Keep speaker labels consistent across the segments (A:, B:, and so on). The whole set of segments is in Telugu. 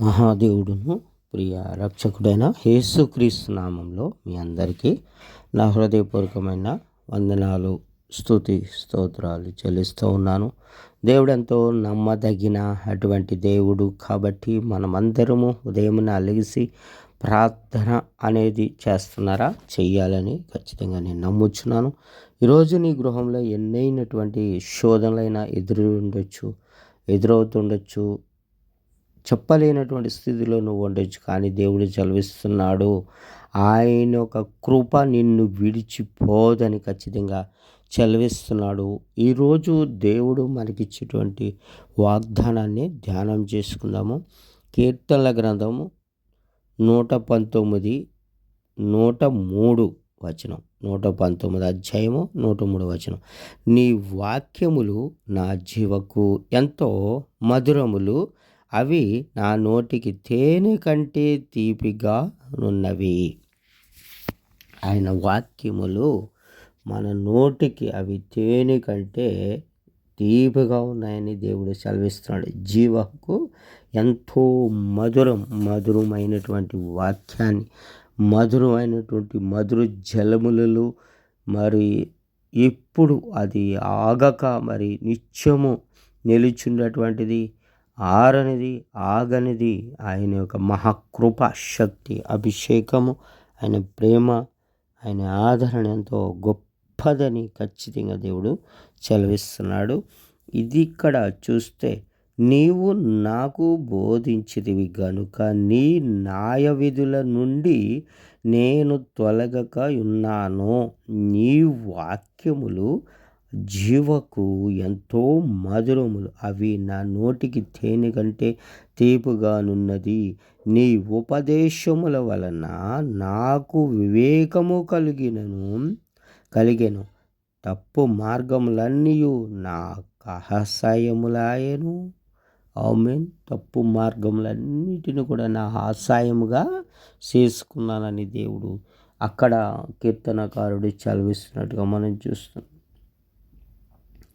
A: మహాదేవుడును ప్రియ రక్షకుడైన యేసుక్రీస్తు నామంలో మీ అందరికీ నా హృదయపూర్వకమైన వందనాలు స్తుతి స్తోత్రాలు చెల్లిస్తూ ఉన్నాను. దేవుడంతో నమ్మదగిన అటువంటి దేవుడు కాబట్టి మనమందరము ఉదయమున అలిగిసి ప్రార్థన అనేది చేస్తున్నారా? చెయ్యాలని ఖచ్చితంగా నేను నమ్ముచున్నాను. ఈరోజు నీ గృహంలో ఎన్నైనటువంటి శోధనలైనా ఎదురు ఉండొచ్చు ఎదురవుతుండొచ్చు చెప్పలేనటువంటి స్థితిలో నువ్వు ఉండొచ్చు కానీ దేవుడు చలవిస్తున్నాడు ఆయన ఒక కృప నిన్ను విడిచిపోదని ఖచ్చితంగా చలవిస్తున్నాడు ఈరోజు దేవుడు మనకిచ్చేటువంటి వాగ్దానాన్ని ధ్యానం చేసుకుందాము. కీర్తనల గ్రంథము నూట పంతొమ్మిది నూట మూడు వచనం. నూట పంతొమ్మిది అధ్యాయము నూట మూడు వచనం. నీ వాక్యములు నా జీవకు ఎంతో మధురములు అవి నా నోటికి తేనె కంటే తీపిగా ఉన్నవి ఆయన వాక్యములు మన నోటికి అవి తేనె కంటే తీపిగా ఉన్నాయని దేవుడు సెలవిస్తున్నాడు. జీవకు ఎంతో మధురం మధురమైనటువంటి వాక్యాన్ని మధురమైనటువంటి మధుర జలములలో మరి ఎప్పుడు అది ఆగక మరి నిత్యము నిలుచున్నటువంటిది ఆరనిది ఆగనిది ఆయన యొక్క మహాకృప శక్తి అభిషేకము ఆయన ప్రేమ ఆయన ఆదరణ ఎంతో గొప్పదని ఖచ్చితంగా దేవుడు చదివిస్తున్నాడు ఇది ఇక్కడ చూస్తే నీవు నాకు బోధించితివి గనుక నీ న్యాయ విధుల నుండి నేను తొలగక ఉన్నాను. నీ వాక్యములు జీవకు ఎంతో మధురములు. అవి నా నోటికి తేనె కంటే తీపుగానున్నది నీ ఉపదేశముల వలన నాకు వివేకము కలిగినను కలిగెను. తప్పు మార్గములన్నీ నా అసహాయములాయను ఆమెన్. తప్పు మార్గములన్నిటిని కూడా నా ఆశయముగా చేసుకున్నానని దేవుడు అక్కడ కీర్తనకారుడు చదివిస్తున్నట్టుగా మనం చూస్తున్నాం.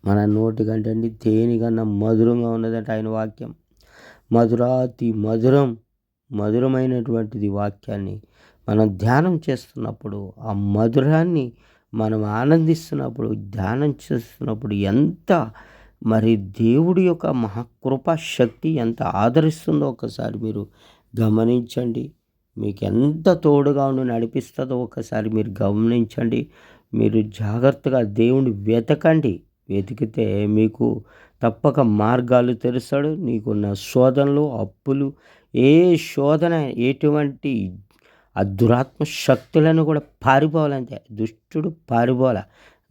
A: మన నోటి కంటే అండి మధురంగా ఉన్నదంటే ఆయన వాక్యం. మధురాతి మధురం మధురమైనటువంటిది వాక్యాన్ని మనం ధ్యానం చేస్తున్నప్పుడు ఆ మధురాన్ని మనం ఆనందిస్తున్నప్పుడు ధ్యానం చేస్తున్నప్పుడు ఎంత మరి దేవుడి యొక్క మహాకృప శక్తి ఎంత ఆదరిస్తుందో ఒకసారి మీరు గమనించండి. మీకు ఎంత తోడుగా ఉండి నడిపిస్తుందో ఒకసారి మీరు గమనించండి. మీరు జాగ్రత్తగా దేవుని వెతకండి. వెతికితే మీకు తప్పక మార్గాలు తెరుస్తాడు నీకున్న శోధనలు అప్పులు ఏ శోధన ఎటువంటి ఆ దురాత్మ శక్తులను కూడా పారిపోవాలంటే దుష్టుడు పారిపోవాల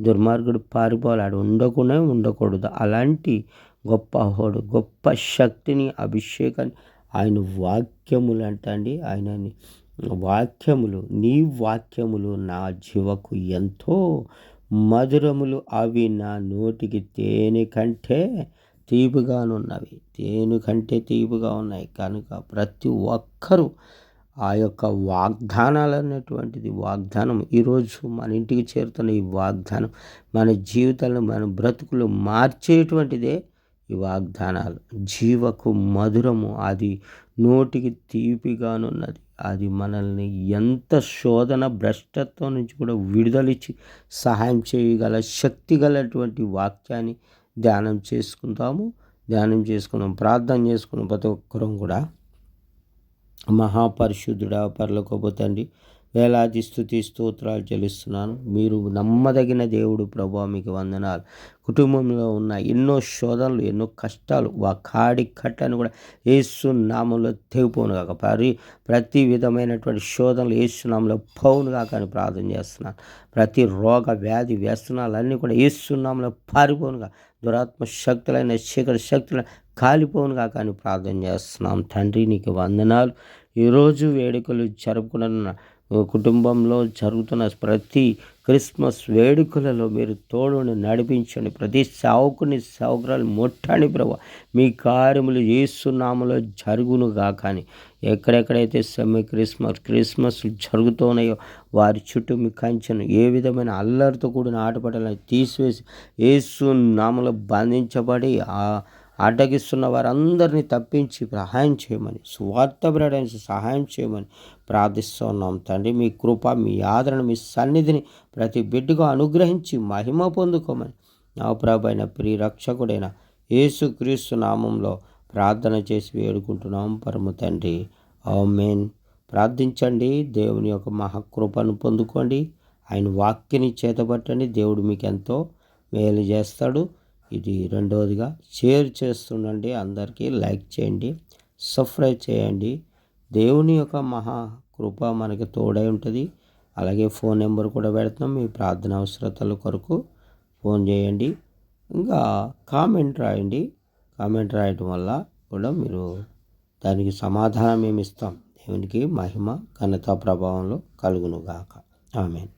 A: దుర్మార్గుడు పారిపోవాలి. ఆడు ఉండకుండా ఉండకూడదు. అలాంటి గొప్ప హోడు గొప్ప శక్తిని అభిషేకాన్ని ఆయన వాక్యములు అంటండి ఆయనని వాక్యములు నీ వాక్యములు నా జీవకు ఎంతో మధురములు అవి నా నోటికి తేనె కంటే తీపిగానున్నవి తేనె కంటే తీపిగా ఉన్నాయి. కనుక ప్రతి ఒక్కరూ ఆ యొక్క వాగ్దానాలు అనేటువంటిది వాగ్దానం ఈరోజు మన ఇంటికి చేరుతున్న ఈ వాగ్దానం మన జీవితంలో మన బ్రతుకులు మార్చేటువంటిదే ఈ వాగ్దానాలు. జీవకు మధురము అది నోటికి తీపిగానున్నది. అది మనల్ని ఎంత శోధన భ్రష్టత్వం నుంచి కూడా విడుదలిచ్చి సహాయం చేయగల శక్తి గలటువంటి వాక్యాన్ని ధ్యానం చేసుకుంటాము ధ్యానం చేసుకుందాం ప్రార్థన చేసుకున్నాం. ప్రతి ఒక్కరం కూడా. మహాపరిశుద్ధుడా పర్లకోపోతండి వేలాది స్థుతి స్తోత్రాలు చెల్లిస్తున్నాను. మీరు నమ్మదగిన దేవుడు ప్రభా మీకు వందనాలు. కుటుంబంలో ఉన్న ఎన్నో శోధనలు ఎన్నో కష్టాలు వా కాడి కట్టను కూడా ఏసు నామంలో తెగిపోను కాక పరి ప్రతి విధమైనటువంటి శోధనలు ఏసునామంలో పౌను కాక అని ప్రార్థన చేస్తున్నాను. ప్రతి రోగ వ్యాధి వ్యసనాలన్నీ కూడా ఏసునామంలో పారిపోనుగా దురాత్మ శక్తులైన శిఖర శక్తులు కాలిపోను కాక అని ప్రార్థన చేస్తున్నాం. తండ్రి నీకు వందనాలు. ఈరోజు వేడుకలు జరుపుకున్న కుటుంబంలో జరుగుతున్న ప్రతి క్రిస్మస్ వేడుకలలో మీరు తోడుని నడిపించండి. ప్రతి సావుకుని సౌకర్యాలు ముట్టండి ప్రభు. మీ కార్యములు ఏసునామలో జరుగును కానీ ఎక్కడెక్కడైతే సమ్మె క్రిస్మస్ క్రిస్మస్ జరుగుతున్నాయో వారి చుట్టూ మీ కంచెను ఏ విధమైన అల్లరితో కూడిన ఆటపడాలని తీసివేసి ఏసు నామలో బంధించబడి ఆ అడ్డగిస్తున్న వారందరినీ తప్పించి సహాయం చేయమని సువార్త ప్రకటించి సహాయం చేయమని ప్రార్థిస్తున్నాం తండ్రి. మీ కృప మీ ఆదరణ మీ సన్నిధిని ప్రతి బిడ్డకు అనుగ్రహించి మహిమ పొందుకోమని నా ప్రభైన ప్రియ రక్షకుడైన యేసుక్రీస్తు నామంలో ప్రార్థన చేసి వేడుకుంటున్నాం. పరమ తండ్రి ఆమెన్. ప్రార్థించండి. దేవుని యొక్క మహాకృపను పొందుకోండి. ఆయన వాక్యని చేతబట్టండి దేవుడు మీకు ఎంతో మేలు చేస్తాడు. ఇది రెండవదిగా. షేర్ చేస్తుండండి. అందరికీ లైక్ చేయండి. సబ్స్క్రైబ్ చేయండి. దేవుని యొక్క మహా కృప మనకి తోడై ఉంటుంది. అలాగే ఫోన్ నెంబర్ కూడా పెడుతున్నాం. మీ ప్రార్థన అవసరతల కొరకు ఫోన్ చేయండి. ఇంకా కామెంట్ రాయండి. కామెంట్ రాయటం వల్ల కూడా మీరు దానికి సమాధానం మేము ఇస్తాం. దేవునికి మహిమ ఘనత ప్రభావంలో కలుగునుగాక. ఆమెన్.